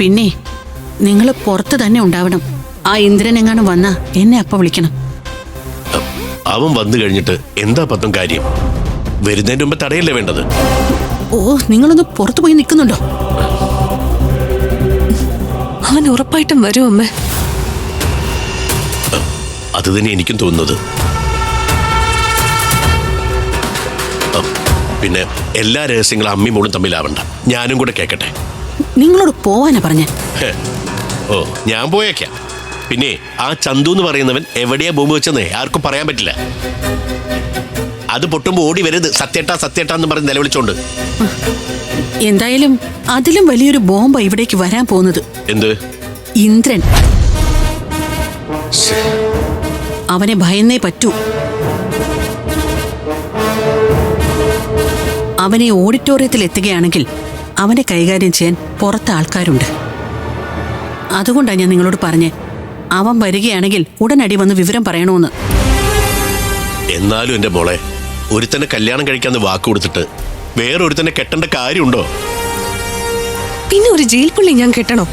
പിന്നെ നിങ്ങൾ പുറത്ത് തന്നെ ഉണ്ടാവണം. ആ ഇന്ദ്രൻ എങ്ങാനും വന്നാ എന്നെ അപ്പ വിളിക്കണം. അവൻ വന്നു കഴിഞ്ഞിട്ട് എന്താ പത്തും കാര്യം? വരുന്നതിന് മുമ്പ് തടയല്ലേ വേണ്ടത്? ഓ നിങ്ങളൊന്ന് പുറത്തു പോയി നിൽക്കുന്നുണ്ടോ? അവൻ ഉറപ്പായിട്ടും വരും അമ്മ. അത് തന്നെ എനിക്കും തോന്നുന്നത്. പിന്നെ എല്ലാ രഹസ്യങ്ങളും അമ്മയും മോളും തമ്മിലാവണ്ട. ഞാനും കൂടെ കേക്കട്ടെ. നിങ്ങളോട് പോവാനാ പറഞ്ഞ. ഓ ഞാൻ പോയേക്കാം. പിന്നെ ആ ചന്തു എന്ന് പറയുന്നവൻ എവിടെയാ ബോംബ് വെച്ചെന്ന് ആർക്കും പറയാൻ പറ്റില്ല. അത് പൊട്ടുമ്പോ ഓടി വരരുത് സത്യേട്ടാ സത്യേട്ടാ എന്ന് പറഞ്ഞ് നിലവിളിച്ചോണ്ട്. എന്തായാലും അതിലും വലിയൊരു ബോംബ ഇവിടേക്ക് വരാൻ പോകുന്നത്. എന്ത്? ഇന്ദ്രൻ. അവനെ ഭയന്നേ പറ്റൂ. അവനെ ഓഡിറ്റോറിയത്തിൽ എത്തുകയാണെങ്കിൽ അവനെ കൈകാര്യം ചെയ്യാൻ പുറത്ത് ആൾക്കാരുണ്ട്. അതുകൊണ്ടാണ് ഞാൻ നിങ്ങളോട് പറഞ്ഞേ അവൻ വരികയാണെങ്കിൽ ഉടനടി വന്ന് വിവരം പറയണമെന്ന് എന്നാലും എന്റെ മോളെ ഒരുത്തനെ കല്യാണം കഴിക്കാന്ന് വാക്ക് കൊടുത്തിട്ട് വേറൊരുത്തനെ കെട്ടേണ്ട കാര്യമുണ്ടോ? പിന്നെ ഒരു ജയിൽ പുള്ളി ഞാൻ കെട്ടണോ?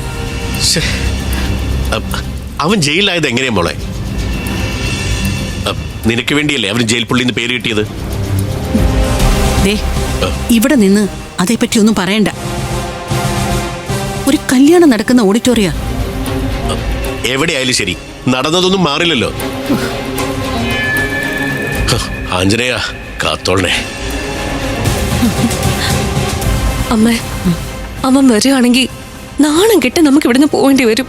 അവൻ ജയിലിലായത് എങ്ങനെയാ മോളെ? നിനക്ക് വേണ്ടിയല്ലേ അവന് ജയിൽ പുള്ളിന്ന് പേര് കിട്ടിയത്? ദേ ഇവിടെ നിന്ന് അതേപ്പറ്റി ഒന്നും പറയണ്ട. ഒരു കല്യാണം നടക്കുന്ന ഓഡിറ്റോറിയ. എവിടെയായാലും ശരി. നടന്നതൊന്നും മാറില്ലല്ലോ. ആഞ്ജനേയ കാത്തോളണേ. അമ്മേ അവൻ വരികയാണെങ്കിൽ നാണം കെട്ട് നമുക്ക് ഇവിടുന്ന് പോകേണ്ടി വരും.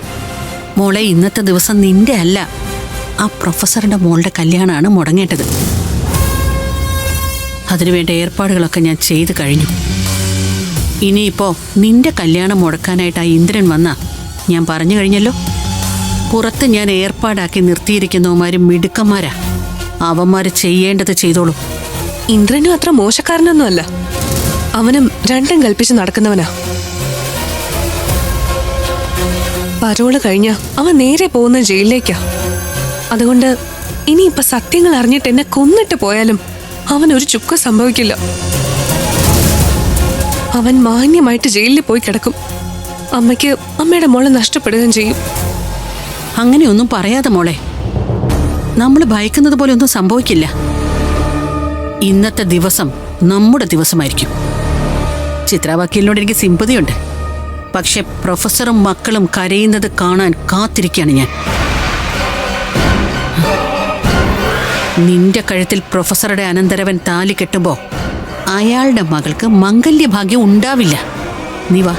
മോളെ ഇന്നത്തെ ദിവസം നിന്റെ അല്ല. ആ പ്രൊഫസറുടെ മോളുടെ കല്യാണമാണ് മുടങ്ങേണ്ടത്. അതിനുവേണ്ട ഏർപ്പാടുകളൊക്കെ ഞാൻ ചെയ്തു കഴിഞ്ഞു. ഇനിയിപ്പോ നിന്റെ കല്യാണം മുടക്കാനായിട്ട് ആ ഇന്ദ്രൻ വന്ന ഞാൻ പറഞ്ഞു കഴിഞ്ഞല്ലോ. പുറത്ത് ഞാൻ ഏർപ്പാടാക്കി നിർത്തിയിരിക്കുന്നവന്മാരും മിടുക്കന്മാരാ. അവന്മാര് ചെയ്യേണ്ടത് ചെയ്തോളൂ. ഇന്ദ്രനും അത്ര മോശക്കാരനൊന്നുമല്ല. അവനും രണ്ടും കൽപ്പിച്ച് നടക്കുന്നവനാ. പരോൾ കഴിഞ്ഞ അവൻ നേരെ പോകുന്ന ജയിലിലേക്കാ. അതുകൊണ്ട് ഇനിയിപ്പൊ സത്യങ്ങൾ അറിഞ്ഞിട്ട് എന്നെ കൊന്നിട്ട് പോയാലും അവൻ ഒരു ചുക്ക സംഭവിക്കില്ല. അവൻ മാന്യമായിട്ട് ജയിലിൽ പോയി കിടക്കും. അമ്മയ്ക്ക് അമ്മയുടെ മോളെ നഷ്ടപ്പെടുകയും ചെയ്യും. അങ്ങനെയൊന്നും പറയാതെ മോളെ. നമ്മൾ ഭയക്കുന്നത് പോലെ ഒന്നും സംഭവിക്കില്ല. ഇന്നത്തെ ദിവസം നമ്മുടെ ദിവസമായിരിക്കും. ചിത്രാവക്കീലിനോട് എനിക്ക് സിമ്പതിയുണ്ട്. പക്ഷെ പ്രൊഫസറും മക്കളും കരയുന്നത് കാണാൻ കാത്തിരിക്കുകയാണ് ഞാൻ. നിന്റെ കഴുത്തിൽ പ്രൊഫസറുടെ അനന്തരവൻ താലി കെട്ടുമ്പോ അയാളുടെ മകൾക്ക് മംഗല്യഭാഗ്യം ഉണ്ടാവില്ല. നീ വാ.